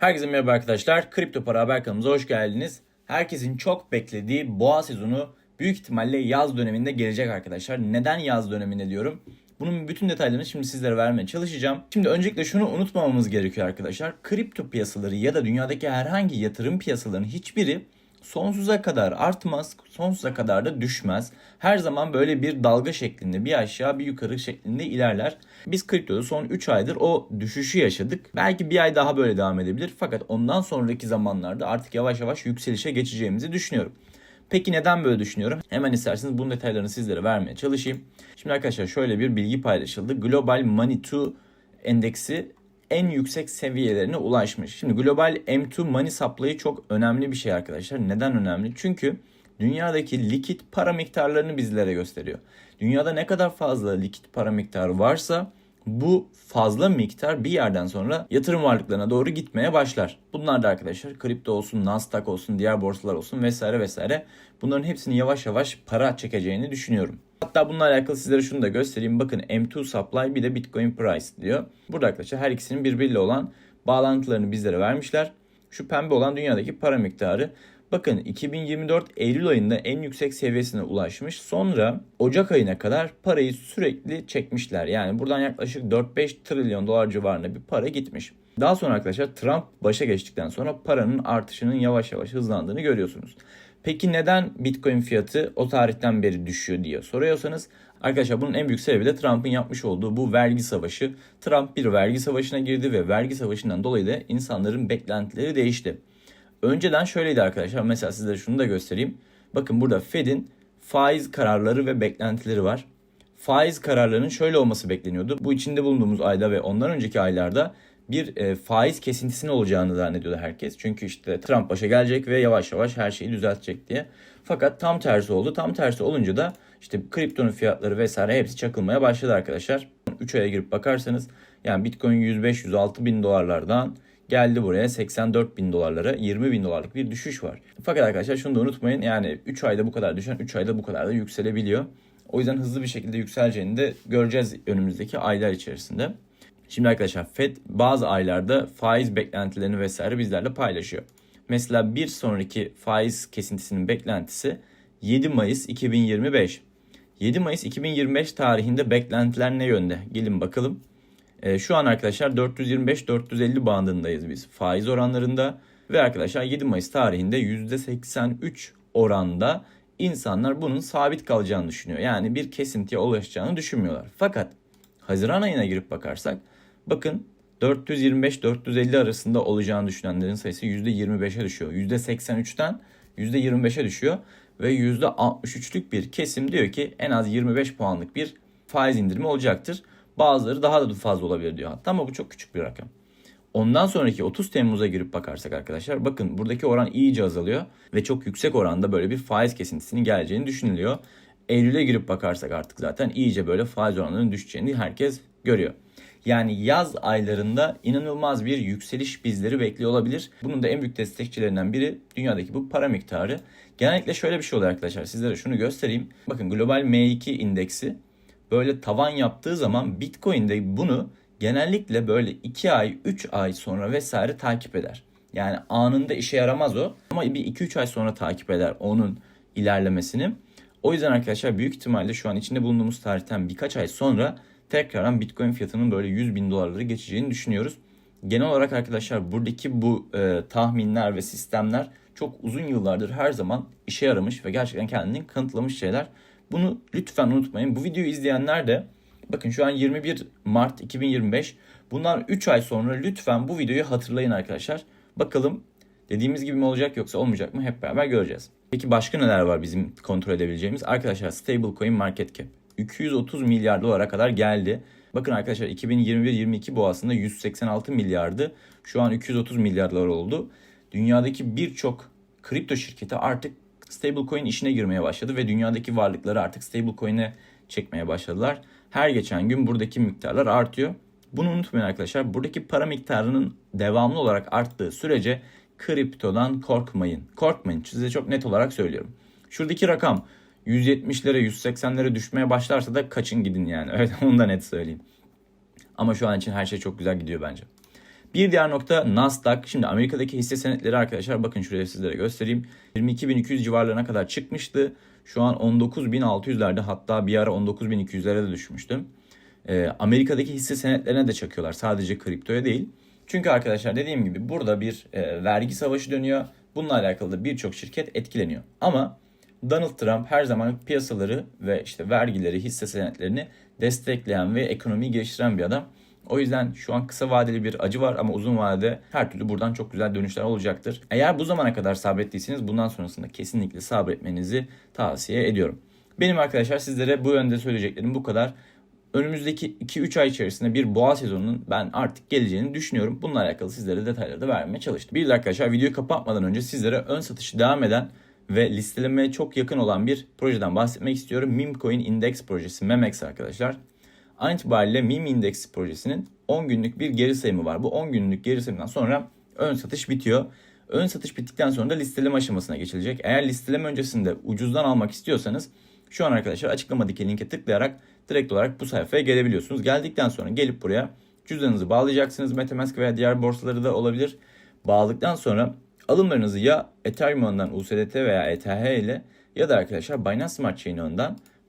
Herkese merhaba arkadaşlar. Kripto Para Haber kanalımıza hoş geldiniz. Herkesin çok beklediği boğa sezonu büyük ihtimalle yaz döneminde gelecek arkadaşlar. Neden yaz döneminde diyorum? Bunun bütün detaylarını şimdi sizlere vermeye çalışacağım. Şimdi öncelikle şunu unutmamamız gerekiyor arkadaşlar. Kripto piyasaları ya da dünyadaki herhangi yatırım piyasalarının hiçbiri sonsuza kadar artmaz, sonsuza kadar da düşmez. Her zaman böyle bir dalga şeklinde bir aşağı bir yukarı şeklinde ilerler. Biz kriptoda son 3 aydır o düşüşü yaşadık. Belki bir ay daha böyle devam edebilir fakat ondan sonraki zamanlarda artık yavaş yavaş yükselişe geçeceğimizi düşünüyorum. Peki neden böyle düşünüyorum? Hemen isterseniz bunun detaylarını sizlere vermeye çalışayım. Şimdi arkadaşlar şöyle bir bilgi paylaşıldı. Global Money 2 endeksi en yüksek seviyelerine ulaşmış. Şimdi global M2 money supply'ı çok önemli bir şey arkadaşlar. Neden önemli? Çünkü dünyadaki likit para miktarlarını bizlere gösteriyor. Dünyada ne kadar fazla likit para miktarı varsa bu fazla miktar bir yerden sonra yatırım varlıklarına doğru gitmeye başlar. Bunlar da arkadaşlar kripto olsun, Nasdaq olsun, diğer borsalar olsun vesaire vesaire. Bunların hepsini yavaş yavaş para çekeceğini düşünüyorum. Hatta bununla alakalı sizlere şunu da göstereyim. Bakın M2 supply bir de Bitcoin price diyor. Burada arkadaşlar her ikisinin birbiriyle olan bağlantılarını bizlere vermişler. Şu pembe olan dünyadaki para miktarı. Bakın 2024 Eylül ayında en yüksek seviyesine ulaşmış. Sonra Ocak ayına kadar parayı sürekli çekmişler. Yani buradan yaklaşık 4-5 trilyon dolar civarında bir para gitmiş. Daha sonra arkadaşlar Trump başa geçtikten sonra paranın artışının yavaş yavaş hızlandığını görüyorsunuz. Peki neden Bitcoin fiyatı o tarihten beri düşüyor diye soruyorsanız arkadaşlar bunun en büyük sebebi de Trump'ın yapmış olduğu bu vergi savaşı. Trump bir vergi savaşına girdi ve vergi savaşından dolayı da insanların beklentileri değişti. Önceden şöyleydi arkadaşlar. Mesela sizlere şunu da göstereyim. Bakın burada Fed'in faiz kararları ve beklentileri var. Faiz kararlarının şöyle olması bekleniyordu. Bu içinde bulunduğumuz ayda ve ondan önceki aylarda bir e, faiz kesintisinin olacağını zannediyordu herkes. Çünkü işte Trump başa gelecek ve yavaş yavaş her şeyi düzeltecek diye. Fakat tam tersi oldu. Tam tersi olunca da işte kriptonun fiyatları vesaire hepsi çakılmaya başladı arkadaşlar. 3 aya girip bakarsanız yani Bitcoin 105-106 bin dolarlardan geldi buraya 84 bin dolarlara 20 bin dolarlık bir düşüş var. Fakat arkadaşlar şunu da unutmayın yani 3 ayda bu kadar düşen 3 ayda bu kadar da yükselebiliyor. O yüzden hızlı bir şekilde yükseleceğini de göreceğiz önümüzdeki aylar içerisinde. Şimdi arkadaşlar FED bazı aylarda faiz beklentilerini vesaire bizlerle paylaşıyor. Mesela bir sonraki faiz kesintisinin beklentisi 7 Mayıs 2025. 7 Mayıs 2025 tarihinde beklentiler ne yönde? Gelin bakalım. E, şu an arkadaşlar 425-450 bandındayız biz faiz oranlarında. Ve arkadaşlar 7 Mayıs tarihinde %83 oranda insanlar bunun sabit kalacağını düşünüyor. Yani bir kesintiye ulaşacağını düşünmüyorlar. Fakat Haziran ayına girip bakarsak bakın 425-450 arasında olacağını düşünenlerin sayısı %25'e düşüyor. %83'ten %25'e düşüyor ve %63'lük bir kesim diyor ki en az 25 puanlık bir faiz indirimi olacaktır. Bazıları daha da fazla olabilir diyor hatta ama bu çok küçük bir rakam. Ondan sonraki 30 Temmuz'a girip bakarsak arkadaşlar bakın buradaki oran iyice azalıyor ve çok yüksek oranda böyle bir faiz kesintisinin geleceğini düşünülüyor. Eylül'e girip bakarsak artık zaten iyice böyle faiz oranlarının düşeceğini herkes görüyor. Yani yaz aylarında inanılmaz bir yükseliş bizleri bekliyor olabilir. Bunun da en büyük destekçilerinden biri dünyadaki bu para miktarı. Genellikle şöyle bir şey oluyor arkadaşlar. Sizlere şunu göstereyim. Bakın global M2 indeksi böyle tavan yaptığı zaman Bitcoin de bunu genellikle böyle 2 ay 3 ay sonra vesaire takip eder. Yani anında işe yaramaz o ama bir 2-3 ay sonra takip eder onun ilerlemesini. O yüzden arkadaşlar büyük ihtimalle şu an içinde bulunduğumuz tarihten birkaç ay sonra tekrardan Bitcoin fiyatının böyle 100 bin dolarları geçeceğini düşünüyoruz. Genel olarak arkadaşlar buradaki bu e, tahminler ve sistemler çok uzun yıllardır her zaman işe yaramış ve gerçekten kendini kanıtlamış şeyler. Bunu lütfen unutmayın. Bu videoyu izleyenler de bakın şu an 21 Mart 2025. Bundan 3 ay sonra lütfen bu videoyu hatırlayın arkadaşlar. Bakalım dediğimiz gibi mi olacak yoksa olmayacak mı hep beraber göreceğiz. Peki başka neler var bizim kontrol edebileceğimiz? Arkadaşlar stablecoin market cap 230 milyar dolara kadar geldi. Bakın arkadaşlar 2021-22 boğasında 186 milyardı. Şu an 230 milyar dolar oldu. Dünyadaki birçok kripto şirketi artık stablecoin işine girmeye başladı ve dünyadaki varlıkları artık stablecoin'e çekmeye başladılar. Her geçen gün buradaki miktarlar artıyor. Bunu unutmayın arkadaşlar. Buradaki para miktarının devamlı olarak arttığı sürece kriptodan korkmayın. Korkmayın. Size çok net olarak söylüyorum. Şuradaki rakam 170'lere 180'lere düşmeye başlarsa da kaçın gidin yani. Evet onu da net söyleyeyim. Ama şu an için her şey çok güzel gidiyor bence. Bir diğer nokta Nasdaq. Şimdi Amerika'daki hisse senetleri arkadaşlar bakın şuraya sizlere göstereyim. 22.200 civarlarına kadar çıkmıştı. Şu an 19.600'lerde hatta bir ara 19.200'lere de düşmüştü. Ee, Amerika'daki hisse senetlerine de çakıyorlar sadece kriptoya değil. Çünkü arkadaşlar dediğim gibi burada bir e, vergi savaşı dönüyor. Bununla alakalı da birçok şirket etkileniyor. Ama Donald Trump her zaman piyasaları ve işte vergileri, hisse senetlerini destekleyen ve ekonomiyi geliştiren bir adam. O yüzden şu an kısa vadeli bir acı var ama uzun vadede her türlü buradan çok güzel dönüşler olacaktır. Eğer bu zamana kadar sabrettiyseniz bundan sonrasında kesinlikle sabretmenizi tavsiye ediyorum. Benim arkadaşlar sizlere bu yönde söyleyeceklerim bu kadar. Önümüzdeki 2-3 ay içerisinde bir boğa sezonunun ben artık geleceğini düşünüyorum. Bununla alakalı sizlere detayları da vermeye çalıştım. Bir de arkadaşlar videoyu kapatmadan önce sizlere ön satışı devam eden ve listelemeye çok yakın olan bir projeden bahsetmek istiyorum. Meme Index projesi Memex arkadaşlar. An itibariyle Meme Index projesinin 10 günlük bir geri sayımı var. Bu 10 günlük geri sayımdan sonra ön satış bitiyor. Ön satış bittikten sonra da listeleme aşamasına geçilecek. Eğer listeleme öncesinde ucuzdan almak istiyorsanız şu an arkadaşlar açıklamadaki linke tıklayarak direkt olarak bu sayfaya gelebiliyorsunuz. Geldikten sonra gelip buraya cüzdanınızı bağlayacaksınız. Metamask veya diğer borsaları da olabilir. Bağladıktan sonra alımlarınızı ya Ethereum ağından USDT veya ETH ile ya da arkadaşlar Binance Smart Chain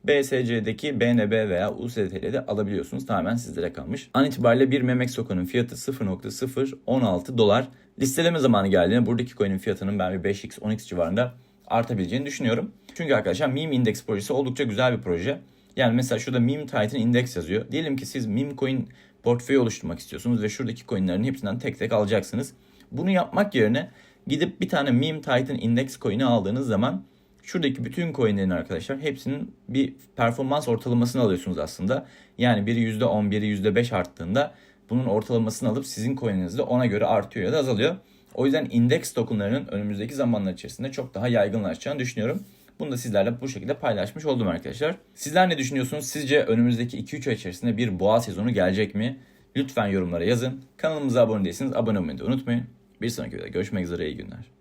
BSC'deki BNB veya USDT ile de alabiliyorsunuz. Tamamen sizlere kalmış. An itibariyle bir Memex token'ın fiyatı 0.016 dolar. Listeleme zamanı geldiğinde buradaki coin'in fiyatının ben bir 5x 10x civarında artabileceğini düşünüyorum. Çünkü arkadaşlar Meme Index projesi oldukça güzel bir proje. Yani mesela şurada Meme Titan Index yazıyor. Diyelim ki siz meme coin portföyü oluşturmak istiyorsunuz ve şuradaki coinlerin hepsinden tek tek alacaksınız. Bunu yapmak yerine gidip bir tane Meme Titan Index coin'i aldığınız zaman şuradaki bütün coinlerin arkadaşlar hepsinin bir performans ortalamasını alıyorsunuz aslında. Yani biri %10, biri %5 arttığında bunun ortalamasını alıp sizin coin'iniz de ona göre artıyor ya da azalıyor. O yüzden indeks tokenlarının önümüzdeki zamanlar içerisinde çok daha yaygınlaşacağını düşünüyorum. Bunu da sizlerle bu şekilde paylaşmış oldum arkadaşlar. Sizler ne düşünüyorsunuz? Sizce önümüzdeki 2-3 ay içerisinde bir boğa sezonu gelecek mi? Lütfen yorumlara yazın. Kanalımıza abone değilseniz abone olmayı da unutmayın. Bir sonraki videoda görüşmek üzere iyi günler.